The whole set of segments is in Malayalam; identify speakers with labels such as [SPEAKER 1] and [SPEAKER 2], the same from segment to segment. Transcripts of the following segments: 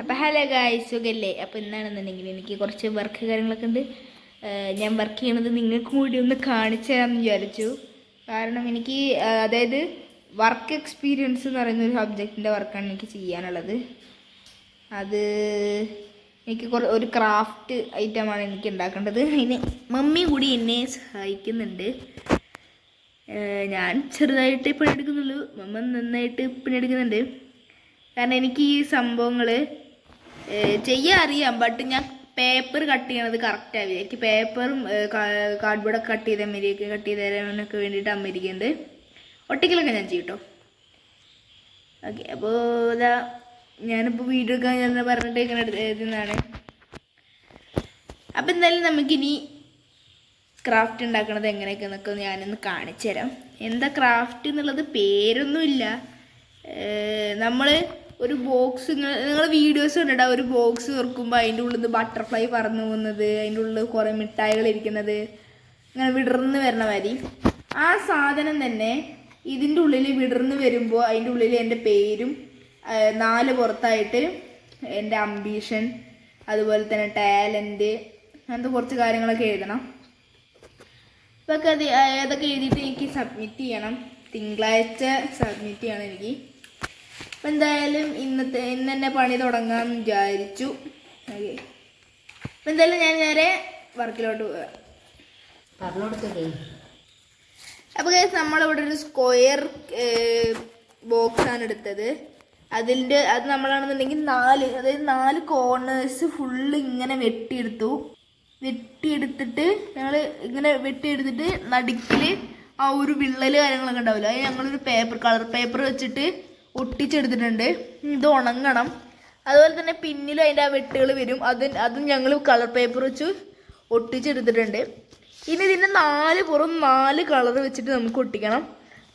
[SPEAKER 1] അപ്പം ഹലോ ഗായ് സുഖല്ലേ? അപ്പം ഇന്നാണെന്നുണ്ടെങ്കിൽ എനിക്ക് കുറച്ച് വർക്ക് കാര്യങ്ങളൊക്കെ ഉണ്ട്. ഞാൻ വർക്ക് ചെയ്യണത് നിങ്ങൾക്കും കൂടി ഒന്ന് കാണിച്ചു തരാമെന്ന് വിചാരിച്ചു. കാരണം എനിക്ക് അതായത് വർക്ക് എക്സ്പീരിയൻസ് എന്ന് പറയുന്ന ഒരു സബ്ജക്റ്റിന്റെ വർക്കാണ് എനിക്ക് ചെയ്യാനുള്ളത്. അത് എനിക്ക് കുറ ഒരു ക്രാഫ്റ്റ് ഐറ്റമാണ് എനിക്ക് ഉണ്ടാക്കേണ്ടത്. അതിന് മമ്മി കൂടി എന്നെ സഹായിക്കുന്നുണ്ട്. ഞാൻ ചെറുതായിട്ട് പണിയെടുക്കുന്നുള്ളൂ മമ്മ നന്നായിട്ട് പണിയെടുക്കുന്നുണ്ട് കാരണം എനിക്ക് ഈ സംഭവങ്ങൾ ചെയ്യാൻ അറിയാം ബട്ട് ഞാൻ പേപ്പർ കട്ട് ചെയ്യണത് കറക്റ്റ് ആവില്ല എനിക്ക് പേപ്പറും കാർഡ്ബോർഡൊക്കെ കട്ട് ചെയ്ത് അമ്മരിക്ക് കട്ട് ചെയ്ത് തരാനൊക്കെ വേണ്ടിയിട്ട് അമ്മരിക്കുന്നുണ്ട് ഒട്ടിക്കലൊക്കെ ഞാൻ ചെയ്യും കേട്ടോ ഓക്കെ അപ്പോൾ ഇതാ ഞാനിപ്പോൾ വീഡിയോ എടുക്കാൻ ഞാൻ പറഞ്ഞിട്ട് ഇങ്ങനെ അപ്പം എന്തായാലും നമുക്കിനി ക്രാഫ്റ്റ് ഉണ്ടാക്കണത് എങ്ങനെയൊക്കെ എന്നൊക്കെ ഞാനൊന്ന് കാണിച്ചു തരാം എന്താ ക്രാഫ്റ്റ് എന്നുള്ളത് പേരൊന്നുമില്ല. നമ്മൾ ഒരു ബോക്സ് നിങ്ങൾ വീഡിയോസ് കണ്ടിട്ടാ ഒരു ബോക്സ് തുറക്കുമ്പോൾ അതിന്റെ ഉള്ളിൽ ബട്ടർഫ്ലൈ പറന്നു പോകുന്നത് അതിന്റെ ഉള്ളിൽ കുറേ മിഠായികൾ ഇരിക്കുന്നത് ഇങ്ങനെ വിടർന്ന് വരണ മാതിരി. ആ സാധനം തന്നെ ഇതിന്റെ ഉള്ളിൽ വിടർന്ന് വരുമ്പോൾ അതിന്റെ ഉള്ളിൽ എന്റെ പേരും നാല് പുറത്തായിട്ട് എന്റെ അംബീഷൻ അതുപോലെ തന്നെ ടാലന്റ് അങ്ങനത്തെ കുറച്ച് കാര്യങ്ങളൊക്കെ എഴുതണം. ഇതൊക്കെ അത് അതൊക്കെ എഴുതിയിട്ട് എനിക്ക് സബ്മിറ്റ് ചെയ്യണം. തിങ്കളാഴ്ച സബ്മിറ്റ് ചെയ്യണം എനിക്ക്. അപ്പം എന്തായാലും ഇന്നത്തെ ഇന്ന് തന്നെ പണി തുടങ്ങാമെന്ന് വിചാരിച്ചു. ഓക്കെ. അപ്പം എന്തായാലും ഞാൻ നേരെ വർക്കിലോട്ട് പോകാം
[SPEAKER 2] പറഞ്ഞുകൊടുക്കേ
[SPEAKER 1] അപ്പോൾ ഗൈസ് നമ്മളിവിടെ ഒരു സ്ക്വയർ ബോക്സ് ആണ് എടുത്തത്. അതിന്റെ അത് നമ്മളാണെന്നുണ്ടെങ്കിൽ നാല് അതായത് നാല് കോർണേഴ്സ് ഫുള്ള് ഇങ്ങനെ വെട്ടിയെടുത്തു. വെട്ടിയെടുത്തിട്ട് ഞങ്ങൾ ഇങ്ങനെ വെട്ടിയെടുത്തിട്ട് നടുക്കിൽ ആ ഒരു വിള്ളൽ കാര്യങ്ങളൊക്കെ ഉണ്ടാവില്ല? അത് ഞങ്ങളൊരു പേപ്പർ കളർ പേപ്പർ വെച്ചിട്ട് ഒട്ടിച്ചെടുത്തിട്ടുണ്ട്. ഇത് ഉണങ്ങണം. അതുപോലെ തന്നെ പിന്നിലും അതിന്റെ ആ വെട്ടുകൾ വരും. അത് അതും ഞങ്ങൾ കളർ പേപ്പർ വെച്ച് ഒട്ടിച്ചെടുത്തിട്ടുണ്ട്. ഇനി ഇതിന്റെ നാല് പുറം നാല് കളർ വെച്ചിട്ട് നമുക്ക് ഒട്ടിക്കണം.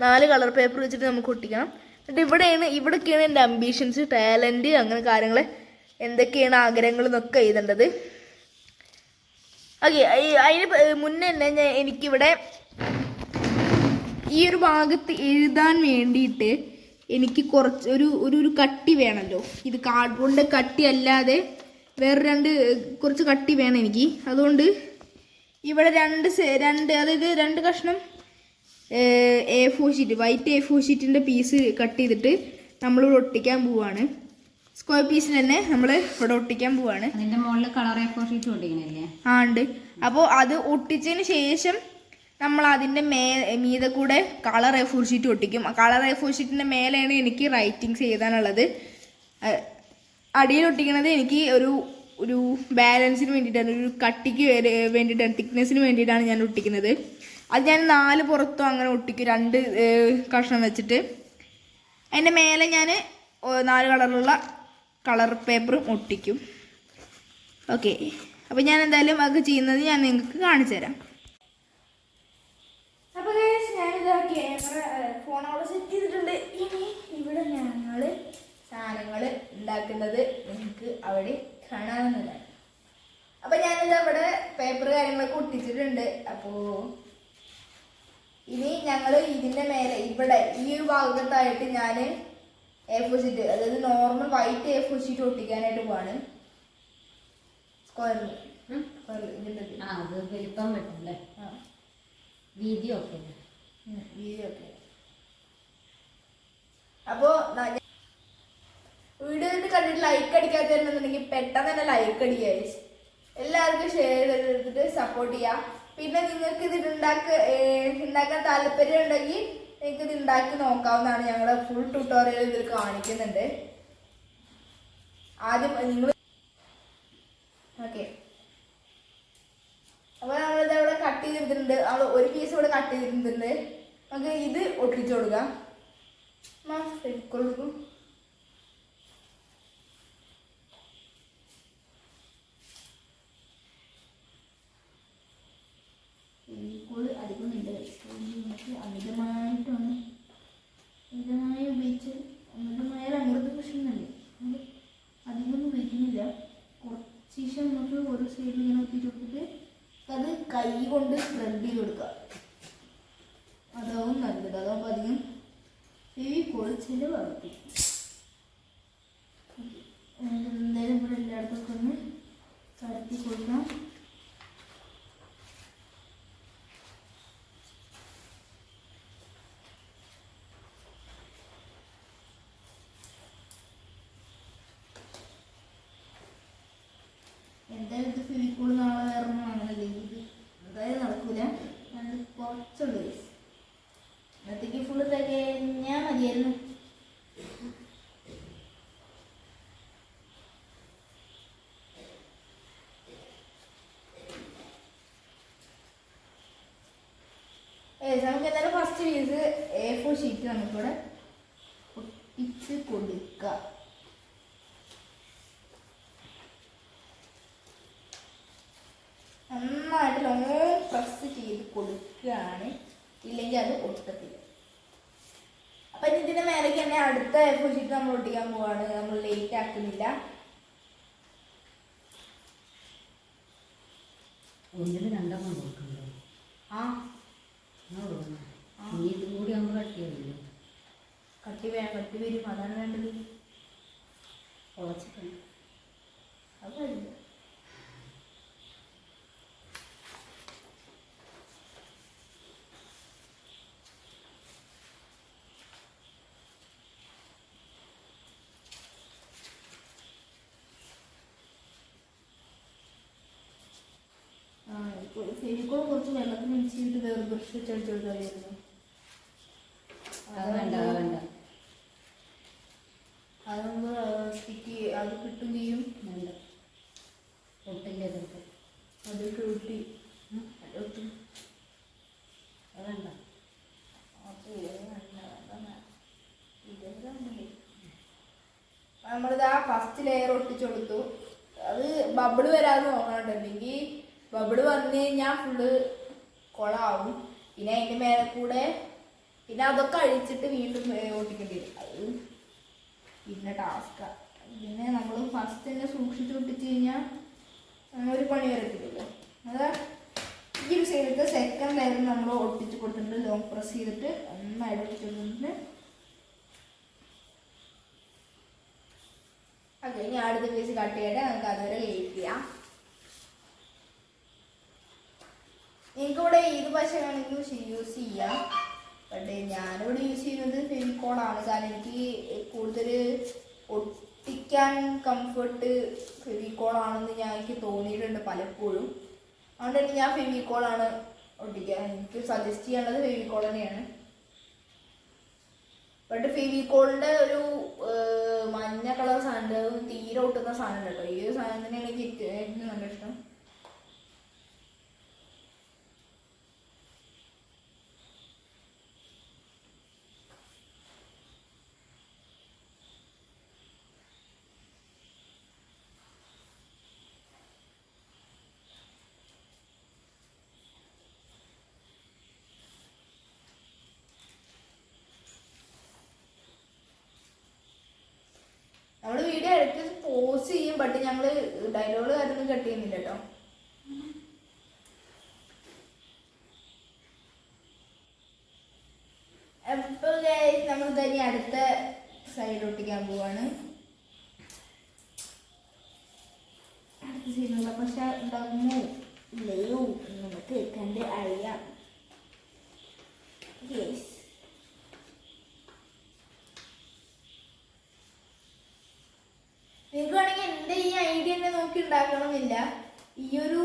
[SPEAKER 1] നാല് കളർ പേപ്പർ വെച്ചിട്ട് നമുക്ക് ഒട്ടിക്കണം. എന്നിട്ട് ഇവിടെയാണ് ഇവിടൊക്കെയാണ് എന്റെ അംബീഷൻസ് ടാലന്റ് അങ്ങനെ കാര്യങ്ങൾ എന്തൊക്കെയാണ് ആഗ്രഹങ്ങൾ എന്നൊക്കെ എഴുതേണ്ടത്. ഓക്കെ അതിന് മുന്നേ തന്നെ ഞാൻ എനിക്കിവിടെ ഈ ഒരു ഭാഗത്ത് എഴുതാൻ വേണ്ടിയിട്ട് എനിക്ക് കുറച്ച് ഒരു ഒരു ഒരു കട്ടി വേണമല്ലോ ഇത് കാർഡ്ബോർഡിന്റെ കട്ടി അല്ലാതെ വേറെ രണ്ട് കുറച്ച് കട്ടി വേണം എനിക്ക്. അതുകൊണ്ട് ഇവിടെ രണ്ട് രണ്ട് അതായത് രണ്ട് കഷ്ണം A four sheet white A four ഷീറ്റിന്റെ പീസ് കട്ട് ചെയ്തിട്ട് നമ്മളിവിടെ ഒട്ടിക്കാൻ പോവാണ്. സ്ക്വയർ പീസിന് തന്നെ നമ്മൾ ഇവിടെ ഒട്ടിക്കാൻ പോവാണ്.
[SPEAKER 2] അതിന്റെ മുകളിൽ കളർ എ ഫോർ ഷീറ്റ് ഒട്ടിക്കണല്ലേ?
[SPEAKER 1] ആ ഉണ്ട്. അപ്പോൾ അത് ഒട്ടിച്ചതിന് ശേഷം നമ്മൾ അതിന്റെ മേ മീതെ കൂടെ കളർ എ ഫോർ ഷീറ്റ് ഒട്ടിക്കും. കളർ എ ഫോർ ഷീറ്റിന്റെ മേലെയാണ് എനിക്ക് റൈറ്റിങ്സ് എഴുതാനുള്ളത് അടിയിൽ ഒട്ടിക്കുന്നത് എനിക്ക് ഒരു ഒരു ബാലൻസിന് വേണ്ടിയിട്ടാണ് ഒരു കട്ടിക്ക് വേണ്ടിയിട്ടാണ് തിക്നെസ്സിന് വേണ്ടിയിട്ടാണ് ഞാൻ ഒട്ടിക്കുന്നത്. അത് ഞാൻ നാല് പുറത്തും അങ്ങനെ ഒട്ടിക്കും രണ്ട് കഷ്ണം വെച്ചിട്ട്. അതിന്റെ മേലെ ഞാൻ നാല് കളറിലുള്ള കളർ പേപ്പറും ഒട്ടിക്കും. ഓക്കെ അപ്പോൾ ഞാൻ എന്തായാലും അത് ചെയ്യുന്നത് ഞാൻ നിങ്ങൾക്ക് കാണിച്ചു തരാം ഞാനിതാ ക്യാമറ ഫോണോടെ സെറ്റ് ചെയ്തിട്ടുണ്ട്. ഇനി ഇവിടെ ഞങ്ങൾ സാധനങ്ങൾ ഉണ്ടാക്കുന്നത് നിങ്ങൾക്ക് അവിടെ കാണാവുന്നതാണ്. അപ്പോൾ ഞാനിത് അവിടെ പേപ്പർ കാര്യങ്ങളൊക്കെ ഒട്ടിച്ചിട്ടുണ്ട്. അപ്പോൾ ഇനി ഞങ്ങൾ ഇതിന്റെ മേലെ ഇവിടെ ഈ ഒരു ഭാഗത്തായിട്ട് ഞാൻ എ ഫോർ ഷീറ്റ് അതായത് normal white A four sheet ഒട്ടിക്കാനായിട്ട് പോവാണ്. സ്ക്വയർ സ്ക്വയറിൽ ഇതിന്റെ
[SPEAKER 2] വീതി ഒക്കെ
[SPEAKER 1] അപ്പോൾ വീഡിയോ കണ്ടിട്ട് ലൈക്ക് അടിക്കാത്തവരുണ്ടെന്നുണ്ടെങ്കിൽ പെട്ടെന്ന് തന്നെ ലൈക്ക് അടിക്കുക. എല്ലാവർക്കും ഷെയർ ചെയ്തിട്ട് സപ്പോർട്ട് ചെയ്യാം. പിന്നെ നിങ്ങൾക്ക് ഇത് ഉണ്ടാക്ക ഉണ്ടാക്കാൻ താല്പര്യം ഉണ്ടെങ്കിൽ നിങ്ങൾക്ക് ഇത് ഉണ്ടാക്കി നോക്കാവുന്നതാണ്. ഞങ്ങൾ ഫുൾ ട്യൂട്ടോറിയൽ ഇതിൽ കാണിക്കുന്നുണ്ട്. ആദ്യം നിങ്ങൾ ഓക്കെ അപ്പോൾ നമ്മളിത് ഇവിടെ കട്ട് ചെയ്തിട്ടുണ്ട്. നമ്മൾ ഒരു പീസ് ഇവിടെ കട്ട് ചെയ്തിട്ടുണ്ട്. നമുക്ക് ഇത് ഒട്ടിച്ചു കൊടുക്കാം. കൊടുക്കും അധികമുണ്ട് അമിതമായിട്ടാണ് അമിതമായി ഉപയോഗിച്ച് അമിതമായ ഒരു അമൃത പ്രശ്നമല്ലേ അധികം ഉപയോഗിക്കുന്നില്ല. കുറച്ച് ഓരോ സൈഡിൽ ഇങ്ങനെ ഒത്തിരി അത് കൈ കൊണ്ട് സ്പ്രെഡ് ചെയ്ത് കൊടുക്കുക അതാവും നല്ലത്. അതാവുമ്പോൾ അധികം ഈ ഫെവിക്കോൾ ചിലവാകും എന്തായാലും ഇവിടെ എല്ലായിടത്തും ഒന്ന് കടത്തി കൊടുക്കാം. എന്തായാലും നടക്കൂല രണ്ട് കുറച്ചുള്ളൂ guys. ഇന്നത്തേക്ക് ഫുള്ള് തികഞ്ഞാൽ മതിയായിരുന്നു ഏ നമുക്ക് എന്തായാലും first piece A four sheet നമുക്കിവിടെ ഒട്ടിച്ച് കൊടുക്കാം നന്നായിട്ട് ലോങ് പ്രസ് ചെയ്ത് കൊടുക്കുകയാണ്. ഇല്ലെങ്കിൽ അത് ഒട്ടത്തില്ല. അപ്പം ഇതിന്റെ മേലേക്ക് തന്നെ അടുത്ത എ നമ്മൾ ഒട്ടിക്കാൻ പോവാണ്. നമ്മൾ ലേറ്റ് ആക്കുന്നില്ല.
[SPEAKER 2] ഒന്നിൽ രണ്ടെണ്ണം കൊടുക്കണ്ടോ
[SPEAKER 1] ആ.
[SPEAKER 2] ആ നീ ഇതും കൂടി ആകുമ്പോൾ കട്ടിയല്ലോ
[SPEAKER 1] കട്ടി വേ കട്ടി വരും. അതാണ് വേണ്ടത്. അത് വരില്ല ആ ഇപ്പോൾ കുറച്ച് വെള്ളത്തിൽ മിക്സ് ചെയ്തിട്ട് വേറെ ബ്രഷ് വെച്ച് അടിച്ചു കൊടുക്കാമായിരുന്നു
[SPEAKER 2] അത് വേണ്ട അത് വേണ്ട.
[SPEAKER 1] അത് നമ്മൾ സ്റ്റിക്ക് അത് കിട്ടും ചെയ്യും.
[SPEAKER 2] വേണ്ട. ഒട്ടിന്റെ അതൊക്കെ
[SPEAKER 1] അതൊക്കെ കിട്ടി അതൊട്ടും
[SPEAKER 2] അത് വേണ്ട.
[SPEAKER 1] നമ്മളിതാ ഫസ്റ്റ് ലെയർ ഒട്ടിച്ചു കൊടുത്തു. അത് ബബിൾ വരാതെ നോക്കണം അല്ലെങ്കിൽ ബബിൾ വന്നു കഴിഞ്ഞാൽ ഫുള്ള് കുളമാവും പിന്നെ അതിന്റെ മേലെ കൂടെ പിന്നെ അതൊക്കെ അഴിച്ചിട്ട് വീണ്ടും ഓട്ടിക്കേണ്ടി വരും. അത് പിന്നെ ടാസ്ക്കാണ് പിന്നെ നമ്മൾ ഫസ്റ്റ് തന്നെ സൂക്ഷിച്ച് വിട്ടിച്ച് കഴിഞ്ഞാൽ ഒരു പണി വരത്തില്ലല്ലോ അതാ ഈ ഒരു സൈഡത്തെ സെക്കൻഡ് ലെയർ നമ്മൾ ഒട്ടിച്ച് കൊടുത്തിട്ടുണ്ട് ലോങ് പ്രസ് ചെയ്തിട്ട് നന്നായിട്ട് ഒട്ടിച്ച് കൊടുത്തിട്ട് ഓക്കെ ഇനി അടുത്ത പീസ് കട്ട് ചെയ്യട്ടെ നമുക്ക് അതുവരെ വെയിറ്റ് ചെയ്യാം. നിങ്ങൾക്ക് ഇവിടെ ഏത് പശ വേണമെങ്കിലും യൂസ് ചെയ്യാം. ബട്ട് ഞാനിവിടെ യൂസ് ചെയ്യുന്നത് ഫെവിക്കോളാണ് കാരണം എനിക്ക് കൂടുതൽ ഒട്ടിക്കാൻ കംഫർട്ട് ഫെവിക്കോളാണെന്ന് ഞാൻ എനിക്ക് തോന്നിയിട്ടുണ്ട് പലപ്പോഴും. അതുകൊണ്ട് തന്നെ ഞാൻ ഫെവിക്കോളാണ് ഒട്ടിക്കാൻ എനിക്ക് സജസ്റ്റ് ചെയ്യാനുള്ളത് ഫെവിക്കോൾ തന്നെയാണ്. ബട്ട് ഫെവിക്കോളിന്റെ ഒരു മഞ്ഞ കളർ സാധനം തീരെ ഒട്ടുന്ന സാധനം കേട്ടോ. ഈ ഒരു സാധനം തന്നെയാണ് എനിക്ക് ഏറ്റവും നല്ല ഇഷ്ടം നമ്മൾ വീഡിയോ എടുത്ത് പോസ്റ്റ് ചെയ്യും ബട്ട് ഞങ്ങൾ ഡയലോഗ് കട്ട് ചെയ്യുന്നില്ല കേട്ടോ നമ്മൾ തന്നെ അടുത്ത സൈഡ് ഒട്ടിക്കാൻ പോവാണ്. അടുത്ത സൈഡിലുള്ള പക്ഷെ ഉണ്ടാകുമോ ഇല്ലയോ? നമുക്ക് കണ്ട് അറിയാം യെസ് നിങ്ങൾക്ക് വേണമെങ്കിൽ എന്റെ ഈ ഐഡിയ തന്നെ ഉണ്ടാക്കണമെന്നില്ല ഈ ഒരു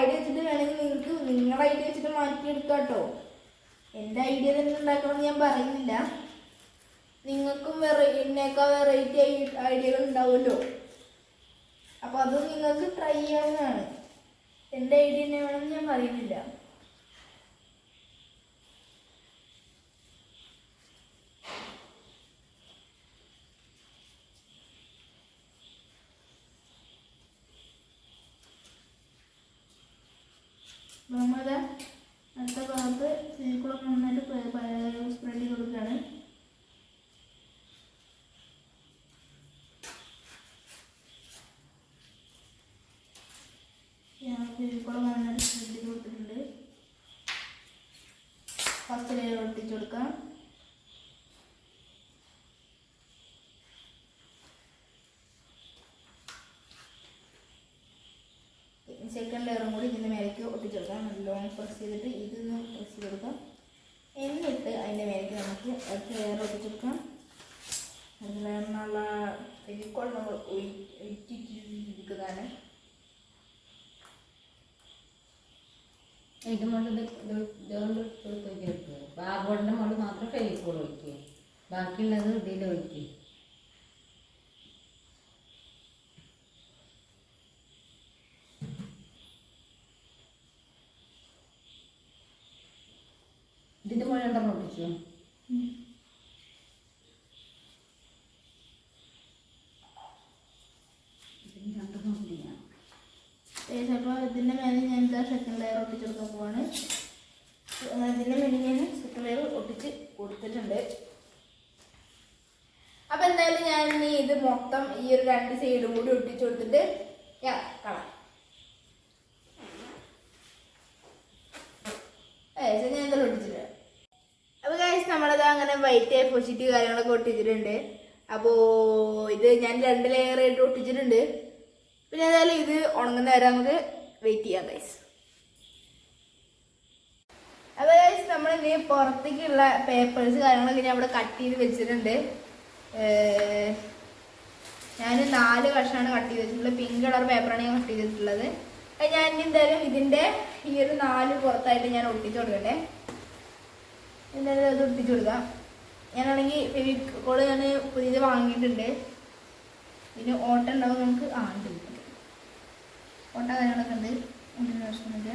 [SPEAKER 1] ഐഡിയ വെച്ചിട്ട് വേണമെങ്കിൽ നിങ്ങൾക്ക് നിങ്ങളുടെ ഐഡിയ വെച്ചിട്ട് മാറ്റിയെടുക്കാം കേട്ടോ. എന്റെ ഐഡിയ തന്നെ ഉണ്ടാക്കണമെന്ന് ഞാൻ പറയുന്നില്ല. നിങ്ങൾക്കും വെറൈ എന്നേക്കാൾ വെറൈറ്റി ഐഡിയകൾ ഉണ്ടാവുമല്ലോ. അപ്പോൾ അത് നിങ്ങൾക്ക് ട്രൈ ചെയ്യാവുന്നതാണ്. എന്റെ ഐഡിയ തന്നെ വേണമെന്ന് ഞാൻ പറയുന്നില്ല. നമ്മളത് അടുത്ത ഭാഗത്ത് ചെടിക്കുളം നന്നായിട്ട് സ്പ്രെഡ് ചെയ്ത് കൊടുക്കുകയാണ് ചെടിക്കുളം നന്നായിട്ട് സ്പ്രെഡ് ചെയ്ത് കൊടുത്തിട്ടുണ്ട് ഫസ്റ്റ് ലെയർ ഒട്ടിച്ച് കൊടുക്കാം ഈ സെക്കൻഡ് ലെയറും കൂടി ഇതിന്റെ മേലേക്ക് ഒട്ടിച്ചെടുക്കാം ലോങ് പ്രസ് ചെയ്തിട്ട് ഇതൊന്ന് പ്രസ് ചെയ്ത് കൊടുക്കാം. എന്നിട്ട് അതിന്റെ മേലേക്ക് നമുക്ക് അടുത്ത ലെയർ ഒട്ടിച്ചെടുക്കാം. അടുത്ത ലെയറിനുള്ള ഫെവിക്കോൾ നമ്മൾ ഒഴിച്ചിട്ടിരിക്കുന്നതാണ്
[SPEAKER 2] ഇത് മുകളിൽ ഇത് ഇതുകൊണ്ട് ബാർബോർഡിന്റെ മുകളിൽ മാത്രം ഫെവിക്കോൾ ഒഴിക്കുക. ബാക്കിയുള്ളത് ഇതിൽ ഒഴിക്കുക. ഇതിന്റെ മുകളിൽ രണ്ടെണ്ണം ഒട്ടിച്ചോ.
[SPEAKER 1] ഇതിന്റെ മേലെ ഞാൻ എന്താ സെക്കൻഡ് ലെയർ ഒട്ടിച്ചെടുക്കാൻ പോവാണ്. ഇതിന്റെ മേലെ ഞാൻ സെക്കൻഡ് ലെയർ ഒട്ടിച്ച് കൊടുത്തിട്ടുണ്ട്. അപ്പോൾ എന്തായാലും ഞാൻ ഇത് മൊത്തം ഈ ഒരു രണ്ട് സൈഡും കൂടി ഒട്ടിച്ച് കൊടുത്തിട്ട് ഞാൻ കളാം ഏകദേശം ഞാൻ എന്തായാലും ഒട്ടിച്ചിട്ടുണ്ട് അപ്പോൾ അങ്ങനെ വൈറ്റ് പോസിറ്റീവ് കാര്യങ്ങളൊക്കെ ഒട്ടിച്ചിട്ടുണ്ട്. അപ്പോൾ ഇത് ഞാൻ രണ്ട് ലെയർ ആയിട്ട് ഒട്ടിച്ചിട്ടുണ്ട്. പിന്നെ ഏതായാലും ഇത് ഉണങ്ങുന്ന വരെ നമുക്ക് വെയിറ്റ് ചെയ്യാം ഗൈസ് അപ്പോൾ ഗൈസ് നമ്മൾ ഇനി പുറത്തേക്കുള്ള പേപ്പേഴ്സ് കാര്യങ്ങളൊക്കെ ഞാൻ ഇവിടെ കട്ട് ചെയ്ത് വെച്ചിട്ടുണ്ട്. ഞാൻ നാല് കഷ്ണമാണ് കട്ട് ചെയ്ത് വെച്ചിട്ടുള്ളത്. പിങ്ക് കളർ പേപ്പറാണ് ഞാൻ കട്ട് ചെയ്തിട്ടുള്ളത്. ഞാൻ എന്തായാലും ഇതിന്റെ ഈ ഒരു നാല് പുറത്തായിട്ട് ഞാൻ ഒട്ടിച്ചു കൊടുക്കട്ടെ. ഒട്ടിച്ചു കൊടുക്കാം ഞാനാണെങ്കിൽ ഫെവിക്കോൾ ഞാൻ പുതിയത് വാങ്ങിയിട്ടുണ്ട്. പിന്നെ ഓട്ട ഉണ്ടാവും നമുക്ക് ആ ഉണ്ട്. ഓട്ട കാര്യങ്ങളൊക്കെ ഉണ്ട്. ഒന്നിന് പ്രശ്നമില്ല.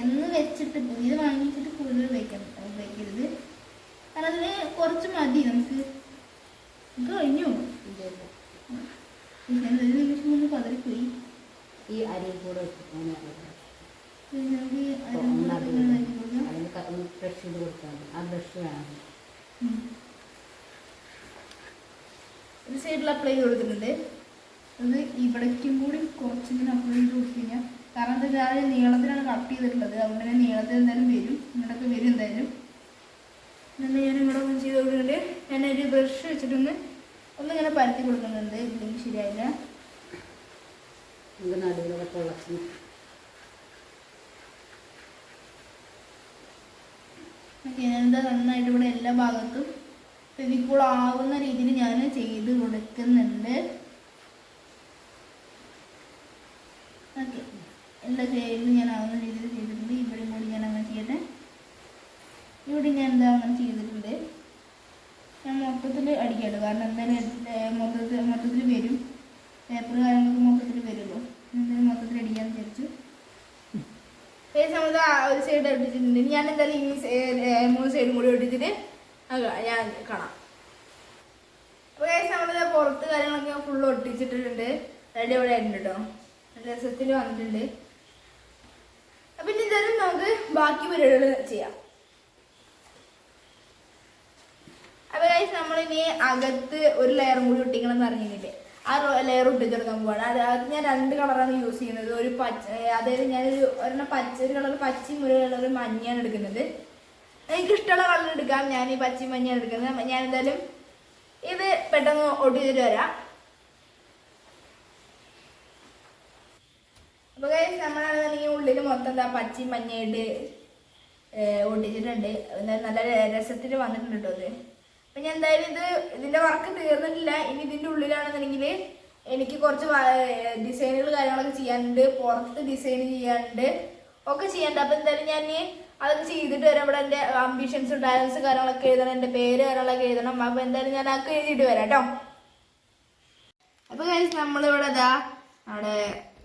[SPEAKER 1] എന്ന് വെച്ചിട്ട് പുതിയത് വാങ്ങിച്ചിട്ട് കൂടുതൽ ഉപയോഗിക്കണം ഉപയോഗിക്കരുത്. കാരണം അതിന് കുറച്ച് മതി നമുക്ക്. ഇത് കഴിഞ്ഞു. ഒരു നിമിഷം ഒന്ന് പതറിപ്പോയി.
[SPEAKER 2] ഈ അരി കൂടെ
[SPEAKER 1] നമുക്ക് അരിപ്പൊടി ഒക്കെ ഇങ്ങനെ ആക്കി കൊടുക്കാം.
[SPEAKER 2] അതിൽ ബ്രഷ് ചെയ്ത് കൊടുത്താൽ മതി ആ ബ്രഷ് വേണം
[SPEAKER 1] ഒരു സൈഡിൽ അപ്ലൈ ചെയ്ത് കൊടുത്തിട്ടുണ്ട്. അത് ഇവിടേക്കും കൂടി കുറച്ചിങ്ങനെ അപ്ലൈ ചെയ്ത് കൊടുത്തു കഴിഞ്ഞാൽ കാരണം എന്താ വെച്ചാൽ നീളത്തിലാണ് കട്ട് ചെയ്തിട്ടുള്ളത്. അതുകൊണ്ട് തന്നെ നീളത്തിൽ എന്തായാലും വരും. ഇങ്ങോട്ടൊക്കെ വരും എന്തായാലും. എന്നിട്ട് ഞാൻ ഇവിടെ ഒന്ന് ചെയ്ത് കൊടുക്കുന്നുണ്ട്. ഞാൻ ഒരു ബ്രഷ് വെച്ചിട്ടൊന്ന് ഒന്നിങ്ങനെ പരത്തി കൊടുക്കുന്നുണ്ട്. ഇല്ലെങ്കിൽ ശരിയായില്ല.
[SPEAKER 2] നമുക്ക് നടുവിലൊക്കെ തുളച്ച്
[SPEAKER 1] ഓക്കെ നന്നായിട്ട് ഇവിടെ എല്ലാ ഭാഗത്തും ഫെവിക്കോളാവുന്ന രീതിയിൽ ഞാൻ ചെയ്ത് കൊടുക്കുന്നുണ്ട്. ഓക്കെ. എല്ലാ സൈഡിലും ഞാൻ ആവുന്ന രീതിയിൽ ചെയ്തിട്ടുണ്ട്. ഇവിടെയും കൂടി ഞാൻ അങ്ങനെ ചെയ്യട്ടെ. ഇവിടെ ഞാൻ എന്താ അങ്ങനെ ചെയ്തിട്ടുണ്ട്? ഞാൻ മൊത്തത്തിൽ അടിക്കട്ടെ. കാരണം എന്തായാലും മൊത്തത്തിൽ മൊത്തത്തിൽ വരും പേപ്പർ കാര്യങ്ങളൊക്കെ മൊത്തത്തിൽ വരുമല്ലോ എന്തായാലും മൊത്തത്തിൽ അടിക്കാമെന്ന് വിചാരിച്ചു ഏകദേശം നമ്മൾ ഒരു സൈഡ് ഒട്ടിച്ചിട്ടുണ്ട്. ഞാൻ എന്തായാലും ഈ മൂന്ന് സൈഡും കൂടി ഒട്ടിച്ചിട്ട് ഞാൻ കാണാം. അപ്പോൾ ഏകദേശം നമ്മളിത് പുറത്ത് കാര്യങ്ങളൊക്കെ ഫുൾ ഒട്ടിച്ചിട്ടിട്ടുണ്ട് റെഡി അവിടെ ആയിട്ടുണ്ട് കേട്ടോ രസത്തിൽ വന്നിട്ടുണ്ട്. അപ്പം ഇനി നമുക്ക് ബാക്കി പരിപാടികൾ ചെയ്യാം. അപ്പോൾ ഗൈസ് നമ്മളിനി അകത്ത് ഒരു ലെയറും കൂടി ഒട്ടിക്കണം എന്ന് അറിഞ്ഞില്ലേ ആ ലെയർ ഒട്ടിച്ചെടുക്കാൻ പോവാണ്. അത് അത് ഞാൻ രണ്ട് കളറാണ് യൂസ് ചെയ്യുന്നത്. ഒരു പച്ച അതായത് ഞാനൊരു ഒരെണ്ണം പച്ച ഒരു കളർ പച്ചയും ഒരു കളർ മഞ്ഞയാണ് എടുക്കുന്നത്. എനിക്കിഷ്ടമുള്ള കളർ എടുക്കാം. ഞാൻ ഈ പച്ചയും മഞ്ഞയാണ് എടുക്കുന്നത്. ഞാൻ എന്തായാലും ഇത് പെട്ടെന്ന് ഒട്ടിച്ചിട്ട് വരാം. അപ്പോൾ ഗൈസ് നമ്മളാണെന്നുണ്ടെങ്കിൽ ഉള്ളിൽ മൊത്തം എന്താ പച്ചയും മഞ്ഞയായിട്ട് ഒട്ടിച്ചിട്ടുണ്ട് നല്ല രസത്തിൽ വന്നിട്ടുണ്ട് കേട്ടോ ഇത്. അപ്പം ഞാൻ എന്തായാലും ഇത് ഇതിന്റെ വർക്ക് തീർന്നിട്ടില്ല. ഇനി ഇതിന്റെ ഉള്ളിലാണെന്നുണ്ടെങ്കിൽ എനിക്ക് കുറച്ച് ഡിസൈനുകൾ കാര്യങ്ങളൊക്കെ ചെയ്യാനുണ്ട്. പുറത്ത് ഡിസൈൻ ചെയ്യാനുണ്ട്. ഒക്കെ ചെയ്യാനുണ്ട്. അപ്പം എന്തായാലും ഞാൻ അതൊക്കെ ചെയ്തിട്ട് വരാം. ഇവിടെ എന്റെ അംബിഷൻസ് ഡയൽസ് കാര്യങ്ങളൊക്കെ എഴുതണം. എന്റെ പേര് കാര്യങ്ങളൊക്കെ എഴുതണം. അപ്പോൾ എന്തായാലും ഞാൻ അതൊക്കെ എഴുതിയിട്ട് വരാം കേട്ടോ. അപ്പോൾ കഴിച്ച് നമ്മളിവിടെ ഇതാ അവിടെ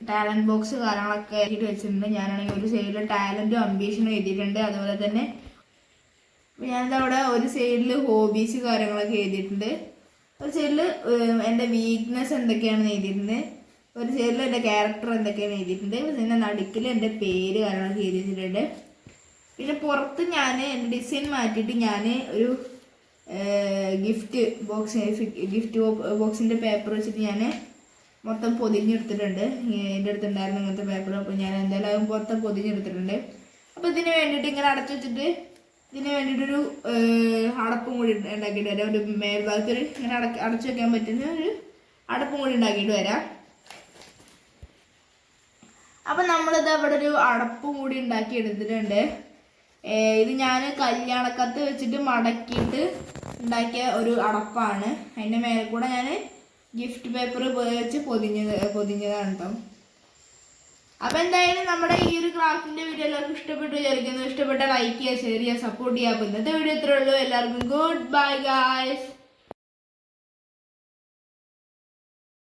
[SPEAKER 1] ടാലന്റ് ബോക്സ് കാര്യങ്ങളൊക്കെ എഴുതിയിട്ട് വെച്ചിട്ടുണ്ട്. ഞാനാണെങ്കിൽ ഒരു സൈഡിൽ ടാലന്റും അംബീഷനും എഴുതിയിട്ടുണ്ട്. അതുപോലെ തന്നെ അപ്പോൾ ഞാനിതാ അവിടെ ഒരു സൈഡിൽ ഹോബീസ് കാര്യങ്ങളൊക്കെ എഴുതിയിട്ടുണ്ട്. ഒരു സൈഡിൽ എന്റെ വീക്ക്നെസ് എന്തൊക്കെയാണെന്ന് എഴുതിയിട്ടുണ്ട്. ഒരു സൈഡിൽ എന്റെ ക്യാരക്ടർ എന്തൊക്കെയാണ് എഴുതിയിട്ടുണ്ട്. പിന്നെ നടുക്കിൽ എന്റെ പേര് കാര്യങ്ങളൊക്കെ എഴുതി വെച്ചിട്ടുണ്ട് പിന്നെ പുറത്ത് ഞാൻ എന്റെ ഡിസൈൻ മാറ്റിയിട്ട് ഞാൻ ഒരു ഗിഫ്റ്റ് ബോക്സ് ഗിഫ്റ്റ് ബോക്സിന്റെ പേപ്പർ വെച്ചിട്ട് ഞാൻ മൊത്തം പൊതിഞ്ഞെടുത്തിട്ടുണ്ട്. എന്റെ അടുത്തുണ്ടായിരുന്ന ഇങ്ങനത്തെ പേപ്പർ അപ്പോൾ ഞാൻ എന്തായാലും പുറത്ത് പൊതിഞ്ഞെടുത്തിട്ടുണ്ട്. അപ്പോൾ ഇതിന് വേണ്ടിയിട്ട് ഇങ്ങനെ അടച്ചു വെച്ചിട്ട് ഇതിന് വേണ്ടിയിട്ടൊരു അടപ്പും കൂടി ഉണ്ടാക്കിയിട്ട് വരാം. ഒരു മേൽഭാഗത്ത് ഒരു ഇങ്ങനെ അടക്ക അടച്ചു വെക്കാൻ പറ്റുന്ന ഒരു അടപ്പും കൂടി ഉണ്ടാക്കിയിട്ട് വരാം. അപ്പം നമ്മളിത് അവിടെ ഒരു അടപ്പും കൂടി ഉണ്ടാക്കി എടുത്തിട്ടുണ്ട്. ഇത് ഞാൻ കല്യാണക്കത്ത് വെച്ചിട്ട് മടക്കിയിട്ട് ഉണ്ടാക്കിയ ഒരു അടപ്പാണ്. അതിന്റെ മേലെ കൂടെ ഞാൻ ഗിഫ്റ്റ് പേപ്പർ വെച്ച് പൊതിഞ്ഞത് പൊതിഞ്ഞതാണ് കേട്ടോ അപ്പം എന്തായാലും നമ്മുടെ ഈ ഒരു ക്രാഫ്റ്റിന്റെ വീഡിയോ എല്ലാവർക്കും ഇഷ്ടപ്പെട്ടു വിചാരിക്കുന്നു. ഇഷ്ടപ്പെട്ട ലൈക്ക് ചെയ്യുക ഷെയർ ചെയ്യുക സപ്പോർട്ട് ചെയ്യുക. അപ്പൊ ഇന്നത്തെ വീഡിയോ ഇത്രേ ഉള്ളൂ. എല്ലാവർക്കും ഗുഡ് ബൈ ഗായ്സ്